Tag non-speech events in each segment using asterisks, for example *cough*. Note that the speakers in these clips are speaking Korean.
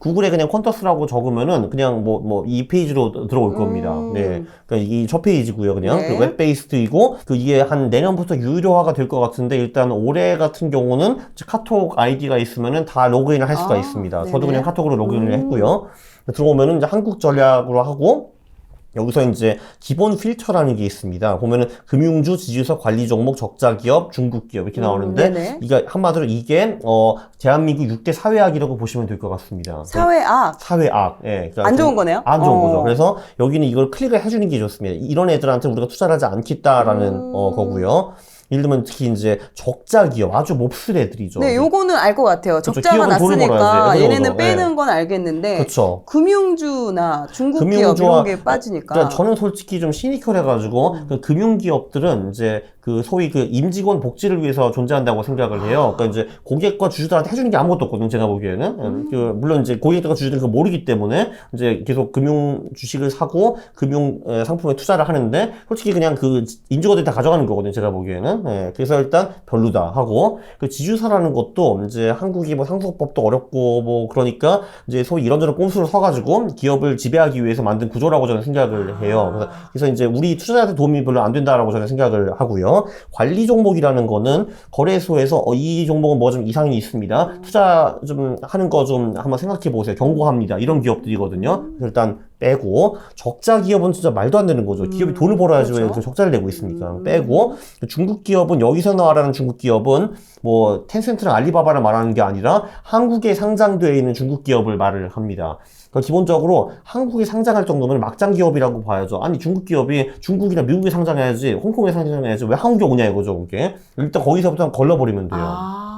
구글에 그냥 퀀터스라고 적으면은 그냥 뭐 뭐 이 페이지로 들어올 겁니다. 음. 네, 그러니까 이 첫 페이지고요, 그냥 네. 그 웹 베이스드이고 그 이게 한 내년부터 유료화가 될 것 같은데 일단 올해 같은 경우는 카톡 아이디가 있으면은 다 로그인을 할 수가 아, 있습니다. 네네. 저도 그냥 카톡으로 로그인을 음. 했고요. 들어오면은 이제 한국 전략으로 하고 여기서 이제 기본 필터라는 게 있습니다. 보면은 금융주, 지주사, 관리 종목, 적자 기업, 중국 기업 이렇게 음, 나오는데 네네. 이게 한마디로 이게 어 대한민국 6대 사회학이라고 보시면 될 것 같습니다. 사회악. 사회악. 예. 그러니까 안좀 좋은 거네요? 안 좋은 어. 거죠. 그래서 여기는 이걸 클릭을 해주는 게 좋습니다. 이런 애들한테 우리가 투자를 하지 않겠다라는 음. 어, 거고요. 예를 들면 특히 이제 적자 기업, 아주 몹쓸 애들이죠. 네, 요거는 알 것 같아요. 그렇죠. 적자가 기업은 돈을 났으니까 얘네는 그죠. 빼는 건 알겠는데 그렇죠. 금융주나 중국 기업 금융주와- 이런 게 빠지니까. 그러니까 저는 솔직히 좀 시니컬해가지고 음. 그 금융 기업들은 이제 그 소위 그 임직원 복지를 위해서 존재한다고 생각을 해요. 그러니까 이제 고객과 주주들한테 해주는 게 아무것도 없거든요. 제가 보기에는 음. 그 물론 이제 고객들과 주주들은 그거 모르기 때문에 이제 계속 금융 주식을 사고 금융 에, 상품에 투자를 하는데 솔직히 그냥 그 임직원들이 다 가져가는 거거든요. 제가 보기에는 예, 그래서 일단 별로다 하고 그 지주사라는 것도 이제 한국이 뭐 상속법도 어렵고 뭐 그러니까 이제 소위 이런저런 꼼수를 써가지고 기업을 지배하기 위해서 만든 구조라고 저는 생각을 해요. 그래서 그래서 이제 우리 투자자한테 도움이 별로 안 된다라고 저는 생각을 하고요. 관리 종목이라는 거는 거래소에서 어, 이 종목은 뭐 좀 이상이 있습니다. 투자 좀 하는 거 좀 한번 생각해 보세요. 경고합니다. 이런 기업들이거든요. 그래서 일단 빼고 적자 기업은 진짜 말도 안 되는 거죠. 기업이 음, 돈을 벌어야지 왜 그렇죠. 이렇게 적자를 내고 있습니까? 음. 빼고 중국 기업은 여기서 나와라는 중국 기업은 뭐 텐센트랑 알리바바를 말하는 게 아니라 한국에 상장되어 있는 중국 기업을 말을 합니다. 그러니까 기본적으로 한국에 상장할 정도면 막장 기업이라고 봐야죠. 아니 중국 기업이 중국이나 미국에 상장해야지, 홍콩에 상장해야지 왜 한국에 오냐 이거죠, 그게. 일단 거기서부터 걸러버리면 돼요. 아.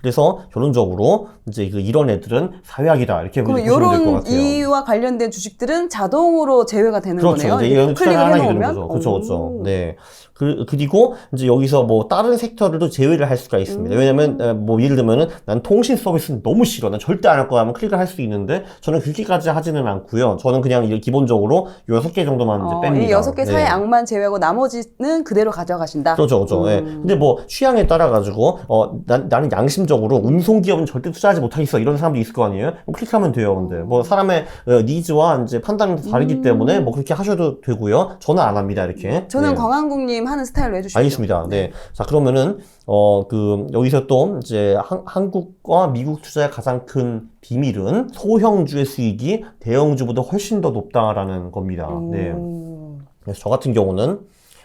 그래서 결론적으로 이제 그 이런 애들은 사회학이다 이렇게 보시면 될 것 이런 같아요. 이와 관련된 주식들은 자동으로 제외가 되는 그렇죠. 거네요. 이제 클릭을 하나 해놓으면? 거죠. 그렇죠, 그렇죠. 오. 네. 그, 그리고 이제 여기서 뭐 다른 섹터들도 제외를 할 수가 있습니다. 음. 왜냐면 에, 뭐 예를 들면은 난 통신 서비스는 너무 싫어. 난 절대 안 할 거야 하면 클릭을 할 수 있는데 저는 그렇게까지 하지는 않고요. 저는 그냥 기본적으로 여섯 개 정도만 이제 어, 뺍니다. 이 여섯 개 네. 악만 제외하고 나머지는 그대로 가져가신다. 그렇죠, 그렇죠. 예. 음. 근데 뭐 취향에 따라 가지고 어 난, 나는 양심적으로 운송 기업은 절대 투자하지 못하겠어 이런 사람도 있을 거 아니에요? 그럼 클릭하면 돼요. 근데 뭐 사람의 어, 니즈와 이제 판단이 다르기 음. 때문에 뭐 그렇게 하셔도 되고요. 저는 안 합니다. 이렇게. 저는 네. 광한국님 하는 스타일로 해주시죠. 알겠습니다. 네. 자, 그러면은, 어, 그, 여기서 또, 이제, 한, 한국과 미국 투자의 가장 큰 비밀은 소형주의 수익이 대형주보다 훨씬 더 높다라는 겁니다. 네. 음. 그래서 저 같은 경우는,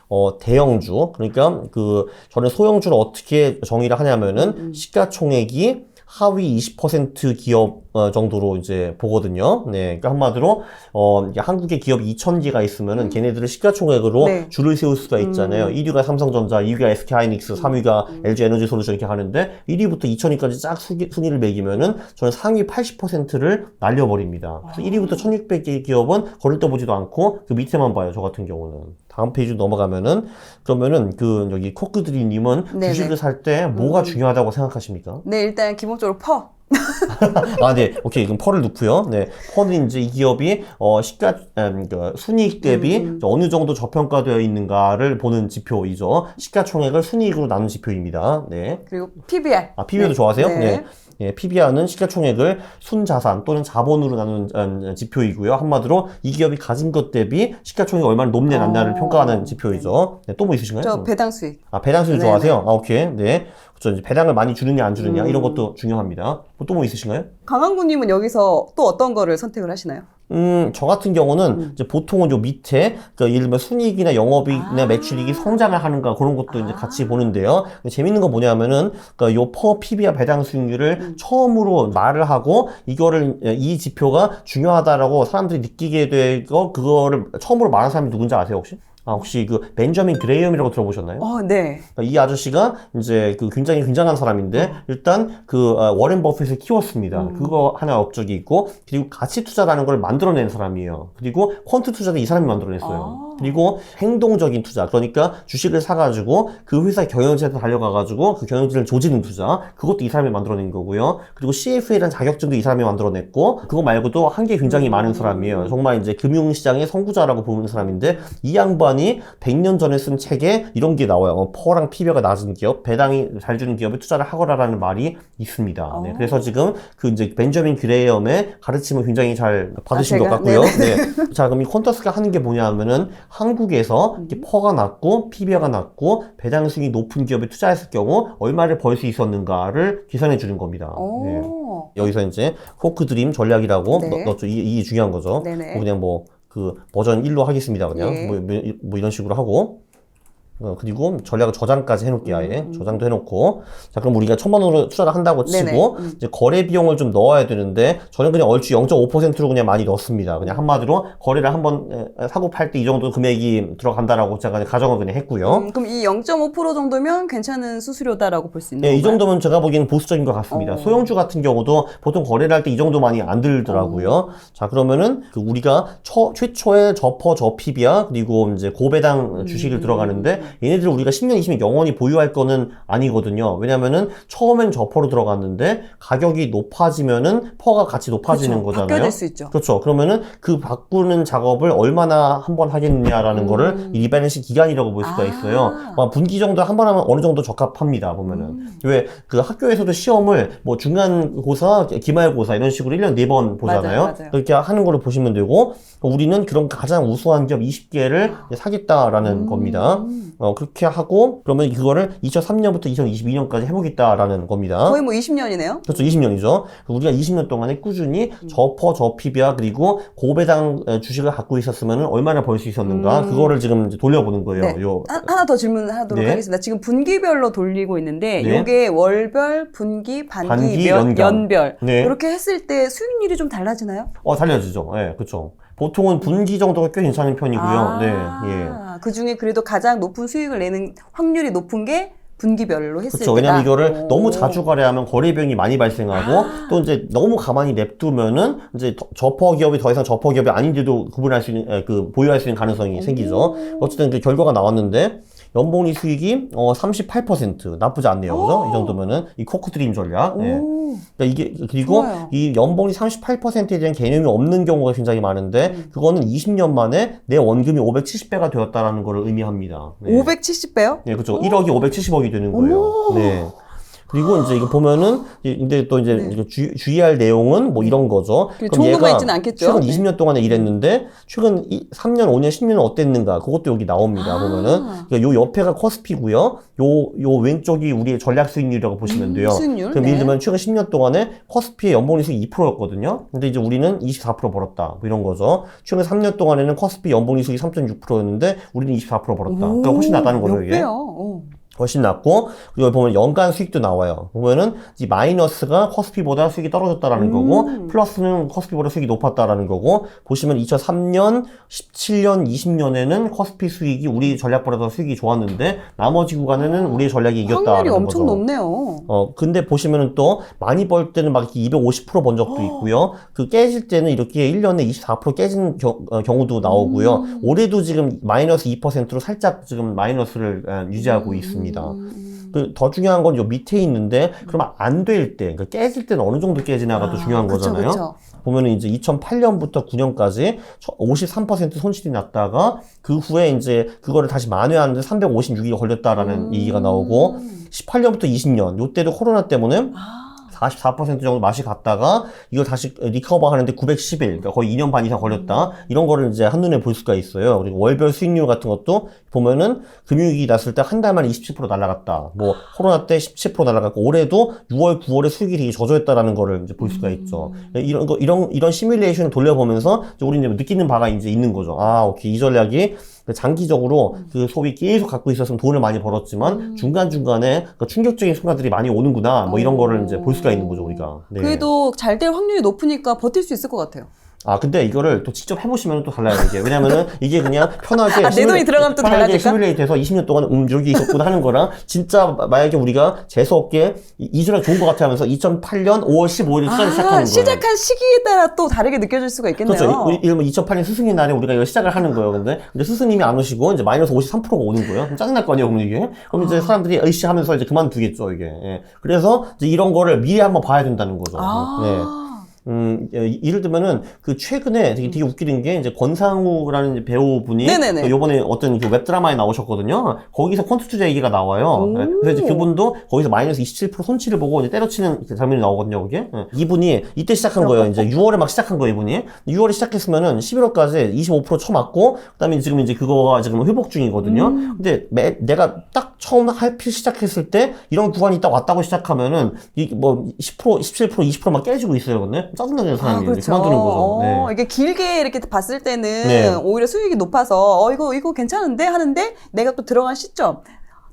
어, 대형주, 그러니까 그, 저는 소형주를 어떻게 정의를 하냐면은, 음. 시가총액이 하위 20% 기업 어, 정도로 이제 보거든요. 네, 그러니까 한마디로 어, 한국에 기업 2,000개가 있으면은 걔네들을 시가총액으로 음. 네. 줄을 세울 수가 있잖아요. 음. 1위가 삼성전자, 2위가 SK하이닉스, 3위가 LG 에너지 솔루션 이렇게 하는데 1위부터 2,000위까지 쫙 순위, 순위 를 매기면은 저는 상위 80%를 날려버립니다. 그래서 아. 1위부터 1,600개 기업은 거를 떠보지도 않고 그 밑에만 봐요. 저 같은 경우는. 다음 페이지 넘어가면은 그러면은 그 여기 코크드리님은 네네. 주식을 살 때 뭐가 음. 중요하다고 생각하십니까? 네, 일단 기본적으로 퍼. *laughs* 아, 네. 오케이. 그럼 펄을 넣고요. 네. 펄은 이제 이 기업이, 어, 시가, 음, 그 순이익 대비 음. 어느 정도 저평가되어 있는가를 보는 지표이죠. 시가총액을 순이익으로 나눈 지표입니다. 네. 그리고 PBR. 아, PBR도 네. 좋아하세요? 네. 네. 예, PBR은 시가총액을 순자산 또는 자본으로 나눈 음, 지표이고요. 한마디로 이 기업이 가진 것 대비 시가총액이 얼마나 높냐 낮냐를 어. 평가하는 지표이죠. 네, 또 뭐 있으신가요? 저 음. 배당 수익. 아, 배당 수익 네네. 좋아하세요? 아, 오케이. 네. 그렇죠. 배당을 많이 주느냐 안 주느냐 음. 이런 것도 중요합니다. 또 뭐 있으신가요? 강한구님은 여기서 또 어떤 거를 선택을 하시나요? 음, 저 같은 경우는 음. 이제 보통은 요 밑에 그 예를 들면 순이익이나 영업이익이나 아. 매출이익이 성장을 하는가 그런 것도 이제 아. 같이 보는데요. 재밌는 건 뭐냐면은 그러니까 요퍼 PB와 배당 수익률을 음. 처음으로 말을 하고 이거를 이 지표가 중요하다라고 사람들이 느끼게 되고 그거를 처음으로 말한 사람이 누군지 아세요 혹시? 아 혹시 그 벤저민 그레이엄이라고 들어보셨나요? 어, 네. 그러니까 이 아저씨가 이제 그 굉장히 굉장한 사람인데 일단 그 어, 워렌 버핏을 키웠습니다. 음. 그거 하나 업적이 있고 그리고 가치 투자라는 걸 만들어낸 사람이에요. 그리고 퀀트 투자도 이 사람이 만들어냈어요. 아. 그리고 행동적인 투자. 그러니까 주식을 사가지고 그 회사 경영진한테 달려가가지고 그 경영진을 조지는 투자. 그것도 이 사람이 만들어낸 거고요. 그리고 CFA라는 자격증도 이 사람이 만들어냈고, 그거 말고도 한 게 굉장히 많은 사람이에요. 정말 이제 금융시장의 선구자라고 보는 사람인데, 이 양반이 100년 전에 쓴 책에 이런 게 나와요. 어, 퍼랑 PB가 낮은 기업, 배당이 잘 주는 기업에 투자를 하거라라는 말이 있습니다. 네, 어. 그래서 지금 그 이제 벤저민 규레이엄의 가르침을 굉장히 잘 받으신 아, 것? 같고요. 네. 자, 그럼 이 콘터스가 하는 게 뭐냐면은 한국에서 음. 이렇게 퍼가 낮고 PB가 낮고 배당 수익이 높은 기업에 투자했을 경우 얼마를 벌 수 있었는가를 계산해 주는 겁니다. 네. 오. 여기서 이제 포크 드림 전략이라고 네. 넣, 죠 이, 이게 중요한 거죠. 네네. 뭐 그냥 뭐 그 버전 1로 하겠습니다. 그냥 예. 뭐, 뭐, 뭐 이런 식으로 하고 어, 그리고 전략을 저장까지 해놓을게요. 아예 음. 저장도 해놓고 자 그럼 우리가 천만 원으로 투자를 한다고 치고. 음. 이제 거래 비용을 좀 넣어야 되는데 저는 그냥 얼추 0.5%로 그냥 많이 넣습니다. 그냥 한마디로 거래를 한 번 사고 팔 때 이 정도 금액이 들어간다라고 제가 가정을 그냥 했고요. 음, 그럼 이 0.5% 정도면 괜찮은 수수료다라고 볼 수 있는 예, 이? 정도면 제가 보기에는 보수적인 것 같습니다. 어. 소형주 같은 경우도 보통 거래를 할 때 이 정도 많이 안 들더라고요. 어. 자, 그러면은 그 우리가 처, 최초의 저퍼 저피비아 그리고 이제 고배당 음. 주식을 들어가는데 얘네들 우리가 10년, 20년 영원히 보유할 거는 아니거든요. 왜냐면은 처음엔 저퍼로 들어갔는데 가격이 높아지면은 퍼가 같이 높아지는 그렇죠. 거잖아요. 바뀌어질 수 있죠. 그렇죠. 그러면은 그 바꾸는 작업을 얼마나 한 번 하겠느냐라는 음. 거를 이 리밸런싱 기간이라고 볼 수가 아. 있어요. 아, 분기 정도 한 번 하면 어느 정도 적합합니다. 보면은. 음. 왜그 학교에서도 시험을 뭐 중간고사, 기말고사 이런 식으로 1년 4번 보잖아요. 맞아요, 맞아요. 그렇게 하는 걸로 보시면 되고 우리는 그런 가장 우수한 기업 20개를 사겠다라는 음. 겁니다. 어, 그렇게 하고 그러면 그거를 2003년부터 2022년까지 해보겠다라는 겁니다. 거의 뭐 20년이네요. 그렇죠. 20년이죠. 우리가 20년 동안에 꾸준히 저퍼, 저피비아 그리고 고배당 에, 주식을 갖고 있었으면 얼마나 벌 수 있었는가 음. 그거를 지금 이제 돌려보는 거예요. 네. 요 하- 하나 더 질문하도록 네. 하겠습니다. 지금 분기별로 돌리고 있는데 네. 이게 월별, 분기, 반기, 반기, 연, 연간. 연별 네. 이렇게 했을 때 수익률이 좀 달라지나요? 어, 달려지죠. 예, 그렇죠. 보통은 분기 정도가 꽤 괜찮은 편이고요. 네, 예. 아, 그 중에 그래도 가장 높은 수익을 내는 확률이 높은 게 분기별로 했을 그렇죠. 때다. 왜냐면 이거를 오. 너무 자주 거래하면 거래 비용이 많이 발생하고 아. 또 이제 너무 가만히 냅두면은 이제 더- 저퍼 기업이 더 이상 저퍼 기업이 아닌데도 구분할 수 있는 에, 그 보유할 수 있는 가능성이 생기죠. 어쨌든 그 결과가 나왔는데 연봉리 수익이 어 38% 나쁘지 않네요. 그죠? 이 정도면은 이 코크 드림 전략. 예. 오. 그러니까 이게 그리고 좋아요. 이 연봉이 38%에 대한 개념이 없는 경우가 굉장히 많은데 음. 그거는 20년 만에 내 원금이 570배가 되었다라는 것을 의미합니다. 네. 570배요? 네, 그렇죠. 1억이 570억이 되는 거예요. 어머. 네. 그리고 이제 이거 보면은 이- 근데 또 이제 네. 주, 주의할 내용은 뭐 이런 거죠. 그 좋은 것만 있지는 않겠죠? 최근 네. 20년 동안에 일했는데 최근 이, 3년, 5년, 10년은 어땠는가? 그것도 여기 나옵니다. 아. 보면은 그러니까 요 옆에가 커스피고요. 요 요 왼쪽이 우리의 전략 수익률이라고 보시면 돼요. 음, 수익률. 그럼 네. 예를 들면 최근 10년 동안에 커스피의 연봉이 수익 2%였거든요. 근데 이제 우리는 24% 벌었다. 뭐 이런 거죠. 최근 3년 동안에는 커스피 연봉이 수익이 3.6%였는데 우리는 24% 벌었다. 그러니까 훨씬 낫다는 거죠, 몇 이게. 어. 훨씬 낮고 그리고 보면 연간 수익도 나와요. 보면은 이 마이너스가 커스피보다 수익이 떨어졌다라는 음. 거고 플러스는 커스피보다 수익이 높았다라는 거고 보시면 2003년, 17년, 20년에는 커스피 수익이 우리 전략보다 더 수익이 좋았는데 나머지 구간에는 우리의 전략이 이겼다라는 확률이 엄청 거죠. 높네요. 어, 근데 보시면은 또 많이 벌 때는 막 이렇게 250%번 적도 있고요. 그 깨질 때는 이렇게 1년에 24% 깨진 겨- 어, 경우도 나오고요. 음. 올해도 지금 마이너스 2%로 살짝 지금 마이너스를 어, 유지하고 음, 있습니다. 음. 그 더 중요한 건 요 밑에 있는데 그러면 안 될 때, 그러니까 깨질 때는 어느 정도 깨지나가 또 아, 중요한 그쵸, 거잖아요. 그쵸. 보면은 이제 2008년부터 9년까지 53% 손실이 났다가 그 후에 이제 그거를 다시 만회하는데 356일이 걸렸다라는 음. 얘기가 나오고 18년부터 20년 요때도 코로나 때문에 아, 44% 정도 맛이 갔다가 이걸 다시 리커버 하는데 910일, 그러니까 거의 2년 반 이상 걸렸다. 이런 거를 이제 한눈에 볼 수가 있어요. 그리고 월별 수익률 같은 것도 보면은 금융위기 났을 때 한 달 만에 27% 날라갔다. 뭐 코로나 때 17% 날라갔고 올해도 6월, 9월에 수익이 되게 저조했다라는 거를 이제 볼 수가 있죠. 이런 거 이런 이런 시뮬레이션을 돌려보면서 우리 이제 느끼는 바가 이제 있는 거죠. 아, 오케이. 이 전략이 장기적으로 그 소비 계속 갖고 있었으면 돈을 많이 벌었지만 중간 중간에 그 충격적인 순간들이 많이 오는구나. 뭐 이런 거를 이제 볼 수가 있는 거죠, 우리가. 네. 그래도 잘 될 확률이 높으니까 버틸 수 있을 것 같아요. 아 근데 이거를 또 직접 해보시면 또 달라요 이게 왜냐면은 이게 그냥 편하게 *laughs* 아, 내 돈이 들어가면 또 편하게 달라질까? 시뮬레이트해서 20년 동안 음 여기 있었구나 하는 거랑 진짜 마- 만약에 우리가 재수 없게 이- 이주랑 좋은 것 같아 하면서 2008년 5월 15일 투자를 시작하는 아, 거예요. 시작한 시기에 따라 또 다르게 느껴질 수가 있겠네요. 그렇죠. 이러면 2008년 스승의 날에 우리가 이걸 시작을 하는 거예요. 근데 이제 스승님이 안 오시고 이제 마이너스 53%가 오는 거예요. 그럼 짜증날 거 아니에요, 그럼 이게. 그럼 아. 이제 사람들이 으이씨 하면서 이제 그만두겠죠, 이게. 예. 그래서 이제 이런 거를 미리 한번 봐야 된다는 거죠. 아. 네. 음, 예, 예를 들면은 그 최근에 되게, 되게 웃기는 게 이제 권상우라는 배우분이 네네네. 그 요번에 어떤 그 웹드라마에 나오셨거든요. 거기서 콘트 투자 얘기가 나와요. 오. 예, 그래서 이제 그분도 거기서 마이너스 27% 손실을 보고 이제 때려치는 그 장면이 나오거든요, 그게. 예. 이분이 이때 시작한 거예요. 이제 6월에 막 시작한 거예요, 이분이. 6월에 시작했으면은 11월까지 25% 쳐맞고 그다음에 지금 이제 그거가 지금 회복 중이거든요. 음. 근데 매, 내가 딱 처음 할피 시작했을 때 이런 구간이 딱 왔다고 시작하면은 이뭐 10%, 17%, 20%막 깨지고 있어요, 근데 짜증나죠, 아, 사람이. 그렇죠. 그만두는 거죠. 어, 네. 이게 길게 이렇게 봤을 때는 네. 오히려 수익이 높아서 어 이거 이거 괜찮은데 하는데 내가 또 들어간 시점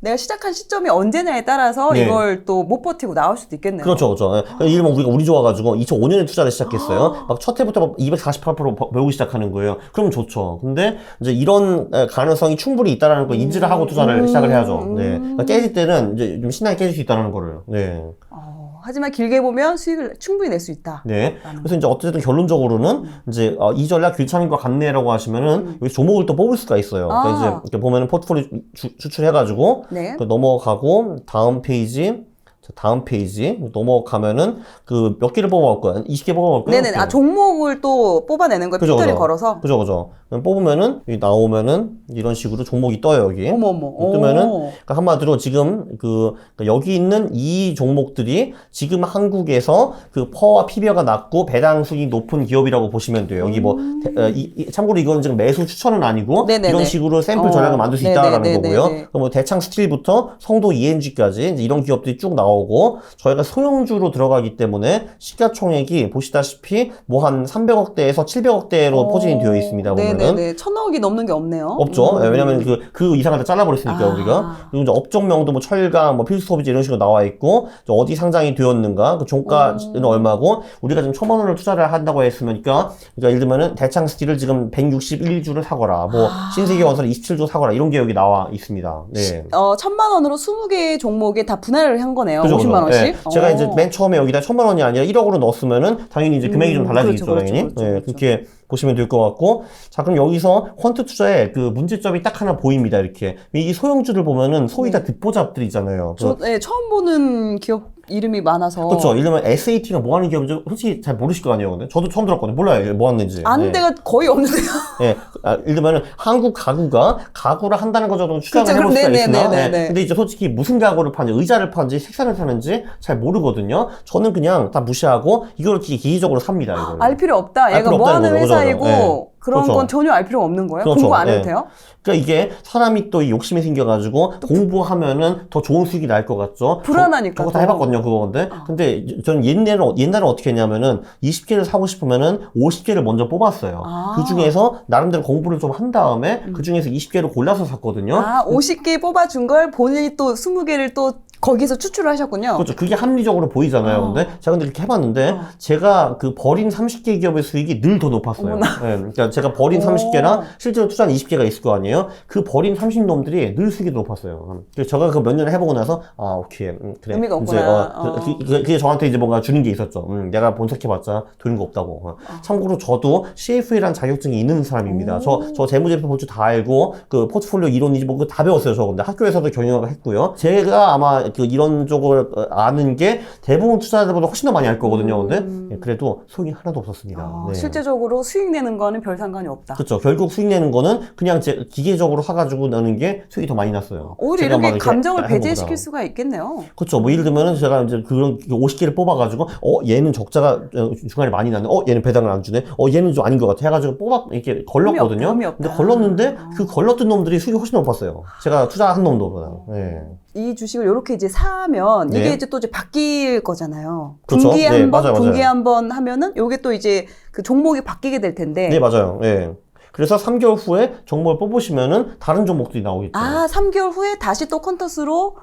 내가 시작한 시점이 언제냐에 따라서 네. 이걸 또 못 버티고 나올 수도 있겠네요. 그렇죠, 그렇죠. 예. 그러니까 이러면 우리가 운이 좋아가지고 2005년에 투자를 아. 시작했어요. 막 첫 해부터 248% 배우기 시작하는 거예요. 그러면 좋죠. 근데 이제 이런 에, 가능성이 충분히 있다라는 거 인지를 하고 투자를 음. 시작을 해야죠. 네. 그러니까 깨질 때는 이제 좀 신나게 깨질 수 있다는 거를. 네. 어, 하지만 길게 보면 수익을 충분히 낼 수 있다. 네. 그래서 이제 어쨌든 결론적으로는 이제 어, 이 전략 것 같네라고 하시면은 여기 조목을 또 뽑을 수가 있어요. 그러니까 음. 아. 이제 이렇게 보면은 포트폴리오 주- 추출해가지고 네. 그 넘어가고 다음 페이지 자, 다음 페이지 넘어가면은 그 몇 개를 뽑아올 거야? 20개 뽑아올 거야? 네네. 아 종목을 또 뽑아내는 거예요. 그죠, 그죠. 걸어서. 그죠, 그죠. 그럼 뽑으면은 여기 나오면은 이런 식으로 종목이 떠요 여기. 어머 어머. 뜨면은 오. 그러니까 한마디로 지금 그 그러니까 여기 있는 이 종목들이 지금 한국에서 그 퍼와 PBR가 낮고 배당 수익이 높은 기업이라고 보시면 돼요. 여기 뭐 대- 어, 이, 이- 참고로 이건 지금 매수 추천은 아니고 음. 네네네. 이런 식으로 샘플 어. 전략을 만들 수 있다라는 네네네네네. 거고요. 그럼 뭐 대창 스틸부터 성도 ENG까지 이제 이런 기업들이 쭉 나 오고 저희가 소형주로 들어가기 때문에 시가총액이 보시다시피 뭐 한 300억대에서 700억대로 어. 포진이 되어 있습니다. 보면은 네네네. 천억이 넘는 게 없네요. 없죠. 음. 예, 왜냐면 그, 그 이상을 다 잘라버렸으니까, 아. 우리가. 그리고 이제 업종명도 뭐 철강, 뭐 필수 소비재 이런 식으로 나와 있고, 어디 상장이 되었는가, 그 종가는 얼마고, 우리가 지금 천만 원을 투자를 한다고 했으니까, 그러니까 예를 들면은 대창 스틸을 지금 161주를 사거라, 뭐, 아. 신세계 건설 27주 사거라, 이런 게 여기 나와 있습니다. 네. 어, 천만 원으로 20개 종목에 다 분할을 한 거네요. 그죠, 50만 그죠. 원씩. 예. 제가 어. 이제 맨 처음에 여기다 천만 원이 아니라 1억으로 넣었으면은 당연히 이제 금액이 좀 음, 달라지겠죠, 그렇죠, 당연히. 그렇죠, 예, 그렇죠. 그렇게 보시면 될 것 같고. 자, 그럼 여기서 퀀트 투자의 그 문제점이 딱 하나 보입니다, 이렇게. 이 소형주를 보면은 소위 다 듣보잡들이잖아요. 그저 네, 처음 보는 기업 이름이 많아서 그렇죠. 예를 들면 SAT가 뭐 하는 기업인지 솔직히 잘 모르실 거 아니에요. 근데 저도 처음 들었거든요. 몰라요. 뭐 하는지. 아는 네. 데가 거의 없는데요. 예. *laughs* 아, 예를 들면 한국 가구가 가구를 한다는 거 정도 추정을. 해볼 수가 네네, 있으나 네네, 예. 네. 근데 이제 솔직히 무슨 가구를 파는지 의자를 파는지 색상을 파는지 잘 모르거든요. 저는 그냥 다 무시하고 이걸 이렇게 기계적으로 삽니다. 이거를. 알 필요 없다. 알 얘가 필요 뭐 하는 거죠. 회사이고 그죠. 네. 그런 그렇죠. 건 전혀 알 필요가 없는 거예요. 그렇죠. 공부 안 해도 네. 돼요? 그러니까 이게 사람이 또 이 욕심이 생겨가지고 공부하면은 더 좋은 수익이 날 것 같죠. 불안하니까 저, 저거 다 또. 해봤거든요, 그거 근데. 근데 저는 옛날에, 옛날에 어떻게 했냐면은 20개를 사고 싶으면은 50개를 먼저 뽑았어요. 아. 그 중에서 나름대로 공부를 좀 한 다음에 그 중에서 20개를 골라서 샀거든요. 아, 50개 뽑아준 걸 본인이 또 20개를 또 거기서 추출을 하셨군요. 그렇죠. 그게 합리적으로 보이잖아요. 어. 근데 제가 근데 이렇게 해봤는데 어. 제가 그 버린 30개 기업의 수익이 늘 더 높았어요. 예, 그러니까 제가 버린 오. 30개랑 실제로 투자한 20개가 있을 거 아니에요. 그 버린 30놈들이 늘 수익이 높았어요. 그래서 제가 그 몇 년을 해보고 나서 아 오케이 음, 그래. 의미가 이제, 없구나. 어, 그, 어. 그, 그, 그게 저한테 이제 뭔가 주는 게 있었죠. 음, 내가 분석해봤자 되는 거 없다고. 어. 참고로 저도 CFA라는 자격증이 있는 사람입니다. 오. 저, 저 재무제표 볼줄 다 알고 그 포트폴리오 이론이지 뭐 그거 다 배웠어요. 저 근데 학교에서도 경영을 했고요. 제가 아마 그 이런 쪽을 어, 아는 게 대부분 투자자들보다 훨씬 더 많이 알 거거든요. 근데 음. 예, 그래도 수익이 하나도 없었습니다. 어, 네. 실제적으로 수익 내는 거는 별 상관이 없다. 그렇죠. 결국 수익 내는 거는 그냥 제 기계적으로 사가지고 내는 게 수익이 더 많이 났어요. 오히려 이렇게 감정을. 배제시킬 수가 있겠네요. 그렇죠. 뭐 예를 들면은 제가 이제 그런 50개를 뽑아가지고 어 얘는 적자가 어, 중간에 많이 나네. 어 얘는 배당을 안 주네. 어 얘는 좀 아닌 것 같아. 해가지고 뽑아 이렇게 걸렀거든요. 없다. 근데 걸렀는데 아. 그 걸렀던 놈들이 수익이 훨씬 높았어요. 제가 투자한 놈들보다. 네. 이 주식을 이렇게 이제 사면 이게 네. 이제 또 이제 바뀔 거잖아요. 그렇죠. 분기에 네, 한 번, 맞아요, 분기에 맞아요. 한번 하면은 요게 또 이제 그 종목이 바뀌게 될 텐데. 네 맞아요. 예. 그래서 3개월 후에 종목을 뽑으시면은 다른 종목들이 나오겠죠. 아, 3개월 후에 다시 또 컨터스로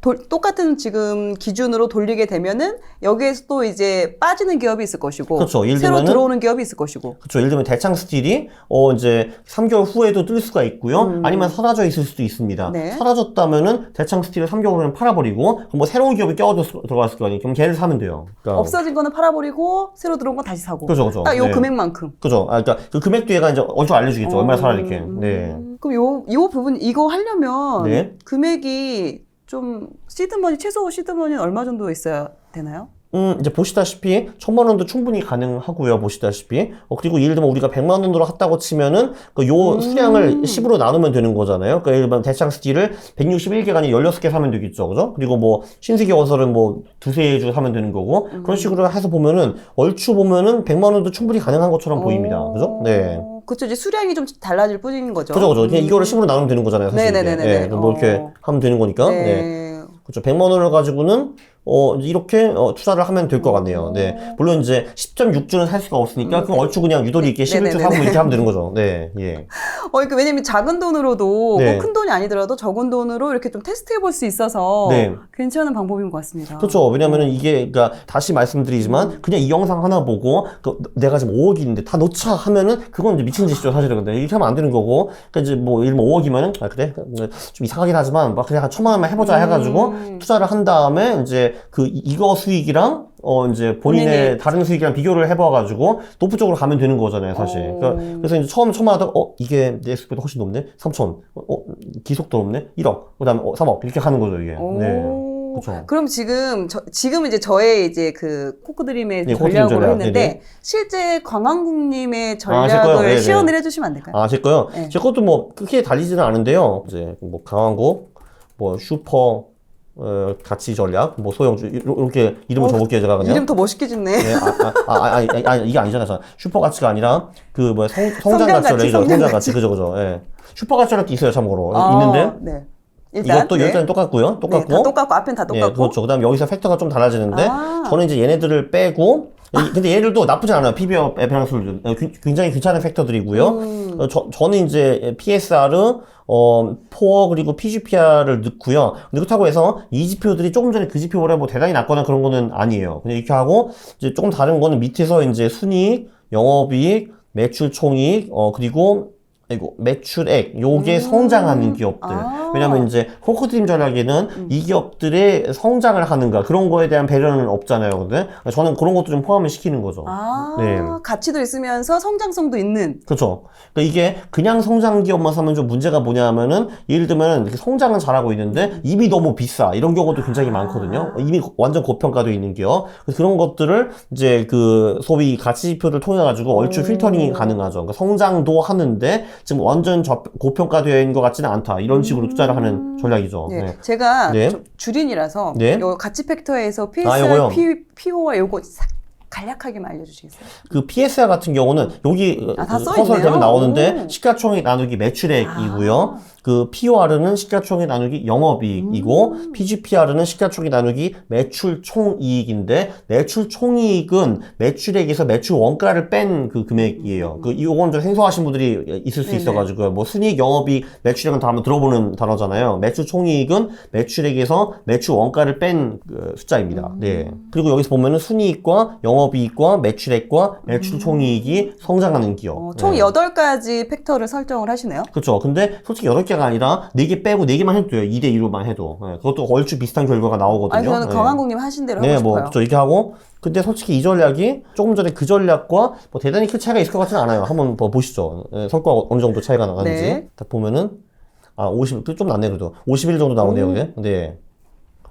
돌- 똑같은 지금 기준으로 돌리게 되면은 여기에서 또 이제 빠지는 기업이 있을 것이고 그렇죠. 예를 새로 들면은 들어오는 기업이 있을 것이고 그렇죠. 예를 들면 대창 스틸이 어 이제 3개월 후에도 뜰 수가 있고요. 아니면 사라져 있을 수도 있습니다. 음. 네. 사라졌다면은 대창 스틸을 3개월 후에 팔아버리고 그럼 뭐 새로운 기업이 껴 들어갔을 거 아니에요. 그럼 걔를 사면 돼요. 그러니까 없어진 거는 팔아버리고 새로 들어온 건 다시 사고 그죠, 그죠. 딱 요 네. 금액만큼 그죠. 아, 그러니까 그 금액 뒤에가 이제 얼추 알려주겠죠. 얼마나 살아 이렇게. 네. 음, 그럼 요, 요 부분 이거 하려면 네. 금액이 좀 시드머니 최소 시드머니는 얼마 정도 있어야 되나요? 음, 이제 보시다시피 천만 원도 충분히 가능하고요. 보시다시피. 어, 그리고 예를 들면 우리가 100만 원으로 했다고 치면은 그요 음. 수량을 10으로 나누면 되는 거잖아요. 그러니까 예를 들면 대창 스틸을 161개가 아니라 16개 사면 되겠죠. 그죠? 그리고 뭐 신세계 어설은 뭐 두세 주 사면 되는 거고 음. 그런 식으로 해서 보면은 얼추 보면은 100만 원도 충분히 가능한 것처럼 보입니다. 오. 그죠? 네. 그쵸 이제 수량이 좀 달라질 뿐인 거죠. 그죠, 그죠. 그냥 음. 이거를 10으로 나누면 되는 거잖아요. 사실. 네네네네네. 예, 뭐 이렇게 어. 하면 되는 거니까. 네. 네. 그렇죠. 100만 원을 가지고는 어 이렇게 어, 투자를 하면 될 것 같네요. 네. 물론 이제 10.6주는 살 수가 없으니까 그럼 얼추 그냥 유도리 있게 11주 음, 네네네네. 사고 이렇게 하면 되는 거죠. 네. 예. 어, 이게 왜냐면 작은 돈으로도 네. 뭐큰 돈이 아니더라도 적은 돈으로 이렇게 좀 테스트해 볼 수 있어서 네. 괜찮은 방법인 것 같습니다. 그렇죠. 왜냐면은 이게 그러니까 다시 말씀드리지만 그냥 이 영상 하나 보고 그 내가 지금 5억이 있는데 다 놓자 하면은 그건 이제 미친 짓이죠, 사실은. 근데 이렇게 하면 안 되는 거고. 그러니까 이제 뭐 예를 들면 5억이면은 아 그래? 좀 이상하긴 하지만 막 그냥 한 천만 원만 해 보자 음. 해가지고 투자를 한 다음에 이제 그 이- 이거 수익이랑 어 이제 본인의 본인이- 다른 수익이랑 비교를 해봐가지고 높은 쪽으로 가면 되는 거잖아요, 사실. 오. 그러니까 그래서 이제 처음 천만 하다가 어 이게 내 수익보다 훨씬 높네, 3천, 어, 어 기속도 높네, 1억, 그다음에 어, 3억 이렇게 가는 거죠 이게. 오. 네. 그렇죠. 그럼 지금 저, 지금 이제 저의 이제 그 코크드림의 네, 코크드림 전략으로 전략. 했는데 네네. 실제 광항국님의 아, 제 거요? 전략을 네네. 시연을 해주시면 안 될까요? 아, 제 거요? 네. 제 것도 뭐, 크게 달리지는 않은데요. 이제, 뭐, 강한국, 뭐, 슈퍼, 어, 가치 전략, 뭐, 소형주, 이렇게 이름을 어, 적을게요, 제가 그냥. 이름 더 멋있게 짓네. 네, 아, 아, 아, 아, 아니, 아니, 이게 아니잖아요. 저. 슈퍼 가치가 아니라, 그, 뭐, 성, *laughs* 성장 성장 가치 가치, 전략이죠. 성장 가치. 그죠, 그죠. 예. 슈퍼 가치 전략도 있어요, 참고로. 아, 있는데, 네. 일단 이것도 네. 여기까지 똑같고요. 똑같고. 네, 다 똑같고 앞엔 다 똑같고. 예, 그렇죠. 그 다음에 여기서 팩터가 좀 달라지는데, 아. 저는 이제 얘네들을 빼고, 이- 근데 얘들도 나쁘지 않아요. PB와 에페랑솔 굉장히 괜찮은 팩터들이고요. 음. 어, 저, 저는 이제 PSR, 어, 포어 그리고 PGPR을 넣고요. 그렇다고 해서 이 지표들이 조금 전에 그 지표보다 뭐 대단히 낮거나 그런 거는 아니에요. 그냥 이렇게 하고 이제 조금 다른 거는 밑에서 이제 순이익, 영업이익, 매출 총이익, 어, 그리고 아이고 매출액 요게 성장하는 기업들 음. 아. 음. 왜냐면 이제 코코드림 전략에는 이 기업들의 성장을 하는가 그런 거에 대한 배려는 없잖아요 근데 저는 그런 것도 좀 포함을 시키는 거죠 아, 네. 가치도 있으면서 성장성도 있는. 그렇죠. 그러니까 이게 그냥 성장 기업만 사면 좀 문제가 뭐냐면은 예를 들면 이렇게 성장은 잘하고 있는데 이미 너무 비싸 이런 경우도 굉장히 많거든요. 이미 완전 고평가되어 있는 기업 그런 것들을 이제 그 소위 가치 지표를 통해 가지고 얼추 오. 필터링이 가능하죠. 그러니까 성장도 하는데 지금 완전 저- 고평가되어 있는 것 같지는 않다 이런 식으로 투자를 하는 전략이죠. 네. 네. 제가 네. 좀 줄인이라서 네. 요 가치 팩터에서 아, PSR, 요거요? P, PO와 요거 싹 간략하게만 알려주시겠어요? 그 PSR 같은 경우는 여기 아, 다그써 커서를? 되면 나오는데 오. 시가총액 나누기 매출액이고요. 아. 그 POR은 시가총액 나누기 영업이익이고 음. PGPR은 시가총액 나누기 매출 총이익인데 매출 총이익은 매출액에서 매출 원가를 뺀 그 금액이에요. 그 이건 좀 생소하신 분들이 있을 수 음. 네네. 있어가지고요. 뭐 순이익, 영업이익, 매출액은 다 한번 들어보는 단어잖아요. 매출 총이익은 매출액에서 매출 원가를 뺀 그 숫자입니다. 음. 네. 그리고 여기서 보면은 순이익과 영업 이익과 매출액과 매출 총이익이 성장하는 기업. 어, 총 네. 여덟 가지 팩터를 설정을 하시네요. 그렇죠. 근데 솔직히 8개가 아니라 4개 빼고 4개만 해도 돼요. 2대 2로만 해도. 네, 그것도 얼추 비슷한 결과가 나오거든요. 아니, 저는 네. 강한국님 하신 대로 네, 하고 뭐, 싶어요. 그렇죠. 이렇게 하고. 근데 솔직히 이 전략이 조금 전에 그 전략과 뭐 대단히 큰 차이가 있을 것 같지는 않아요. 한번 뭐 보시죠. 네, 성과가 어느 정도 차이가 나가는지. 네. 딱 보면은, 아, 50, 그좀 낫네, 그래도. 51 정도 나오네요, 음. 그게. 네.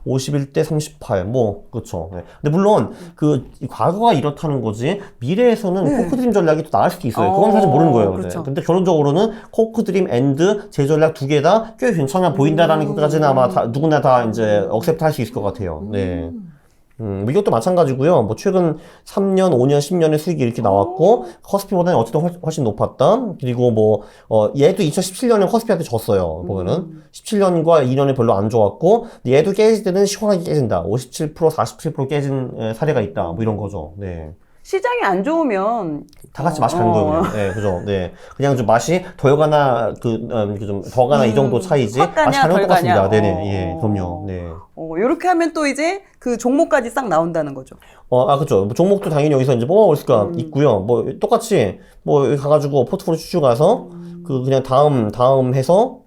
51대 38, 뭐, 그렇죠. 네. 근데 물론, 그, 이 과거가 이렇다는 거지, 미래에서는 네. 코크드림 전략이 또 나을 수도 있어요. 그건 어, 사실 모르는 거예요. 근데. 그렇죠. 근데 결론적으로는 코크드림 앤드 제 전략 두 개 다 꽤 괜찮아 보인다라는 음. 것까지는 아마 다, 누구나 다 이제 억셉트 할 수 있을 것 같아요. 네. 음, 이것도 마찬가지고요. 뭐 최근 3년, 5년, 10년의 수익이 이렇게 나왔고 커스피보다는 어쨌든 훨- 훨씬 높았다. 그리고 뭐 어, 얘도 2017년에 커스피한테 졌어요. 보면은 17년과 2년에 별로 안 좋았고 얘도 깨질 때는 시원하게 깨진다. 57%, 47% 깨진 에, 사례가 있다. 뭐 이런 거죠. 네. 시장이 안 좋으면 다 같이 맛이 가는 어. 거예요. 그냥. 네, 그죠. 네. 그냥 좀 맛이 덜 가나, 그, 음, 그좀 더 가나 이 정도 음, 차이지. 확 가냐, 맛이 덜것 같습니다. 네네. 어. 예, 그럼요. 네. 어, 이렇게 하면 또 이제 그 종목까지 싹 나온다는 거죠. 어, 아, 그쵸. 뭐 종목도 당연히 여기서 이제 뽑아볼 수가 음. 있고요. 뭐, 똑같이, 뭐, 여기 가가지고 포트폴리오 추출 가서, 음. 그, 그냥 다음, 다음 해서,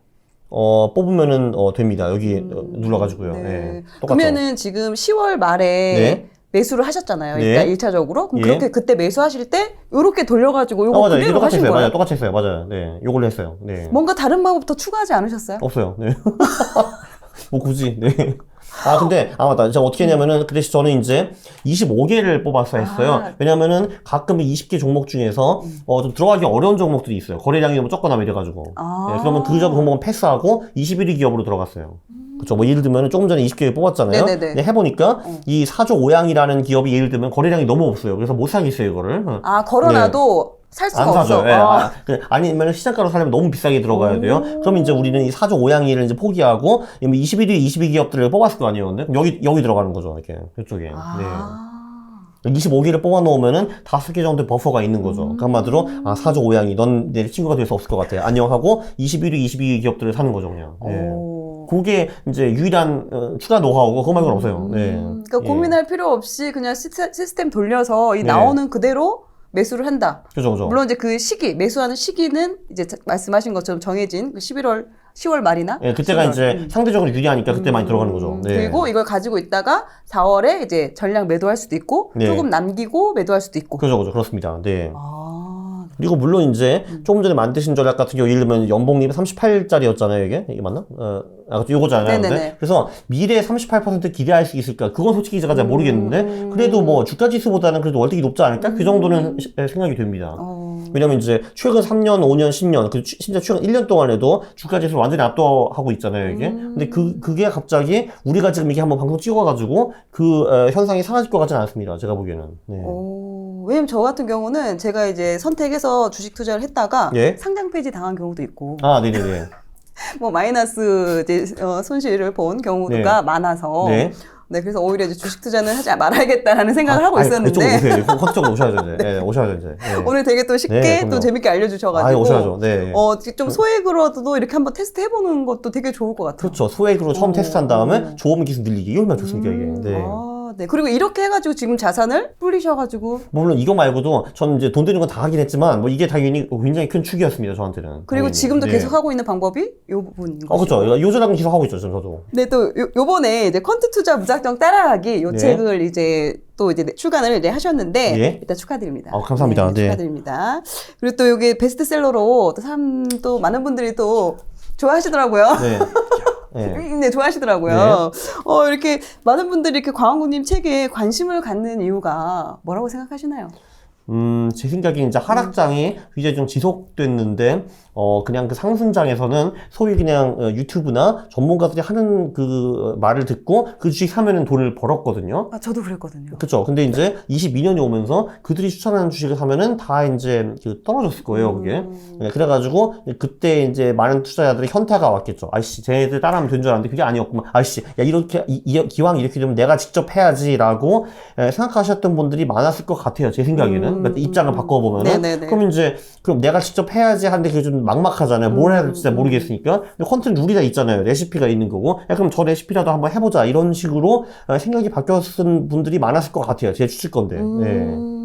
어, 뽑으면은, 어, 됩니다. 여기 어, 눌러가지고요. 네. 예. 똑같죠. 그러면은 지금 10월 말에 네. 매수를 하셨잖아요. 네. 일단 1차적으로. 그럼 예. 그렇게 그때 매수하실 때 이렇게 돌려가지고 요거 어, 맞아요. 이게 그대로 똑같이 하신 했어요. 거예요? 맞아요. 똑같이 했어요. 맞아요. 네. 요걸로 했어요. 네. 뭔가 다른 방법 더 추가하지 않으셨어요? 없어요. 네. *laughs* 뭐 굳이. 네. 아 근데 아 맞다. 제가 어떻게 했냐면은 그 대신 저는 이제 25개를 뽑아서 했어요. 아. 왜냐면은 가끔 20개 종목 중에서 어 좀 들어가기 어려운 종목들이 있어요. 거래량이 너무 적거나 이래가지고. 아. 네, 그러면 그 종목은 패스하고 21위 기업으로 들어갔어요. 그렇죠. 뭐 예를 들면 조금 전에 20개 뽑았잖아요. 네네네. 근데 해보니까 어. 이 사조 오양이라는 기업이 예를 들면 거래량이 너무 없어요. 그래서 못 사겠어요 이거를. 어. 아, 걸어놔도 살 수가 안 사죠. 없어. 예. 아. 아, 그, 아니면 시장가로 사려면 너무 비싸게 들어가야 돼요. 그럼 이제 우리는 이 사조 오양이를 이제 포기하고 21위, 22기업들을 뽑았을 거 아니에요. 근데 그럼 여기 여기 들어가는 거죠. 이렇게 이쪽에. 아. 네. 25개를 뽑아 놓으면은 다섯 개 정도의 버퍼가 있는 거죠. 그 한마디로 아 사조 오양이 넌 내 친구가 될 수 없을 것 같아. 안녕하고 21위, 22위 기업들을 사는 거죠 그냥. 예. 오. 그게 이제 유일한 어, 추가 노하우고 그거 말고는 없어요. 네. 음, 그러니까 예. 고민할 필요 없이 그냥 시스- 시스템 돌려서 이 네. 나오는 그대로 매수를 한다. 그죠, 그죠. 물론 이제 그 시기 매수하는 시기는 이제 자- 말씀하신 것처럼 정해진 그 11월 10월 말이나 예, 그때가 10월. 이제 음. 상대적으로 유리하니까 그때 많이 들어가는 거죠. 음, 네. 그리고 이걸 가지고 있다가 4월에 이제 전량 매도할 수도 있고 네. 조금 남기고 매도할 수도 있고. 그죠, 그죠. 그렇습니다. 네. 아, 그리고 물론 이제 음. 조금 전에 만드신 전략 같은 경우 예를 들면 연봉률이 38짜리였잖아요 이게 이게 맞나? 어, 아 요거잖아요. 네네네. 근데 그래서 미래 38% 기대할 수 있을까? 그건 솔직히 제가 잘 모르겠는데 음. 그래도 뭐 주가 지수보다는 그래도 월등히 높지 않을까? 그 정도는 시- 생각이 됩니다. 어, 왜냐면 이제 최근 3년, 5년, 10년, 그 취- 진짜 최근 1년 동안에도 주가 지수를 완전히 압도하고 있잖아요, 이게. 음. 근데 그, 그게 갑자기 우리가 지금 이게 한번 방송 찍어가지고 그 어, 현상이 사라질 것 같지는 않습니다, 제가 보기에는. 네. 오, 왜냐면 저 같은 경우는 제가 이제 선택해서 주식 투자를 했다가 예. 상장 폐지 당한 경우도 있고 아, 네네네. *laughs* 뭐 마이너스 이제 어, 손실을 본 경우가 많아서 네. 네, 그래서 오히려 이제 주식 투자는 하지 말아야겠다라는 생각을 하고 아니, 있었는데 오세요. 이제 확정적으로 오셔야죠, 이제. 네, 오셔야죠, 이제. 네. 오늘 되게 또 쉽게 네, 또 그럼요. 재밌게 알려주셔가지고 오셔야죠. 네. 어, 좀 소액으로도 이렇게 한번 테스트 해보는 것도 되게 좋을 것 같아요. 그렇죠. 소액으로 처음 어, 테스트한 다음에 어. 좋으면 계속 늘리기. 이게 얼마나 좋습니까, 이게. 음, 네. 아, 네. 그리고 이렇게 해가지고 지금 자산을 불리셔가지고 물론 이거 말고도 저는 이제 돈 드는 건 다 하긴 했지만 뭐 이게 당연히 굉장히 큰 축이었습니다, 저한테는. 그리고 당연히. 지금도 네. 계속 하고 있는 방법이 이 부분인 거죠. 어, 그렇죠. 요즘은 계속 하고 있죠, 지금 저도. 네, 또 요, 요번에 이제 컨트 투자 무작정 따라하기 요 네. 책을 이제 또 이제 출간을 이제 하셨는데 예. 일단 축하드립니다. 아, 감사합니다. 네. 축하드립니다. 그리고 또 이게 베스트셀러로 또 사람 또 많은 분들이 또 좋아하시더라고요. 네. *laughs* 네. 음, 네, 좋아하시더라고요. 어, 이렇게 많은 분들이 이렇게 광원구님 책에 관심을 갖는 이유가 뭐라고 생각하시나요? 음, 제 생각에 이제 하락장이 이제 좀 지속됐는데, 어, 그냥 그 상승장에서는 소위 그냥 어, 유튜브나 전문가들이 하는 그 말을 듣고 그 주식 사면은 돈을 벌었거든요. 아, 저도 그랬거든요. 그쵸. 근데 이제 22년이 오면서 그들이 추천하는 주식을 사면은 다 이제 그 떨어졌을 거예요, 그게. 음. 네, 그래가지고 그때 이제 많은 투자자들의 현타가 왔겠죠. 아이씨, 쟤네들 따라하면 된 줄 알았는데 그게 아니었구만. 아이씨, 야 이렇게 이, 이- 기왕 이렇게 되면 내가 직접 해야지라고 에, 생각하셨던 분들이 많았을 것 같아요. 제 생각에는 음. 그러니까 입장을 바꿔보면은. 네네네. 그럼 이제 그럼 내가 직접 해야지 하는데 그게 좀 막막하잖아요. 뭘 해야 될지 진짜 음. 모르겠으니까. 근데 컨텐츠 룰이 다 있잖아요. 레시피가 있는 거고. 야, 그럼 저 레시피라도 한번 해보자 이런 식으로 어, 생각이 바뀌었은 분들이 많았을 것 같아요. 제 추측 건데. 네. 음,